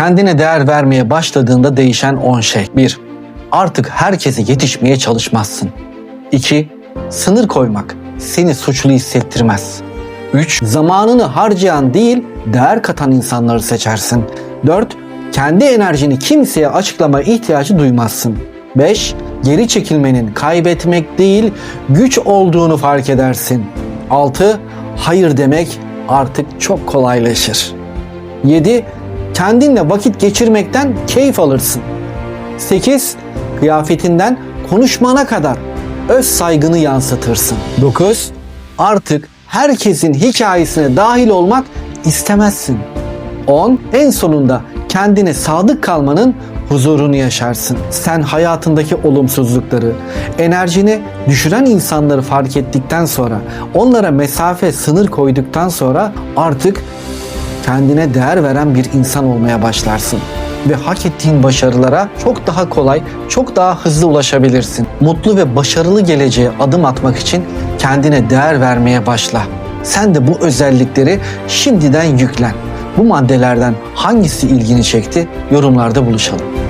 Kendine değer vermeye başladığında değişen 10 şey. 1. Artık herkese yetişmeye çalışmazsın. 2. Sınır koymak seni suçlu hissettirmez. 3. Zamanını harcayan değil, değer katan insanları seçersin. 4. Kendi enerjini kimseye açıklama ihtiyacı duymazsın. 5. Geri çekilmenin kaybetmek değil, güç olduğunu fark edersin. 6. Hayır demek artık çok kolaylaşır. 7. Kendinle vakit geçirmekten keyif alırsın. 8. Kıyafetinden konuşmana kadar öz saygını yansıtırsın. 9. Artık herkesin hikayesine dahil olmak istemezsin. 10. En sonunda kendine sadık kalmanın huzurunu yaşarsın. Sen hayatındaki olumsuzlukları, enerjini düşüren insanları fark ettikten sonra, onlara mesafe, sınır koyduktan sonra artık kendine değer veren bir insan olmaya başlarsın ve hak ettiğin başarılara çok daha kolay, çok daha hızlı ulaşabilirsin. Mutlu ve başarılı geleceğe adım atmak için kendine değer vermeye başla. Sen de bu özellikleri şimdiden yüklen. Bu maddelerden hangisi ilgini çekti? Yorumlarda buluşalım.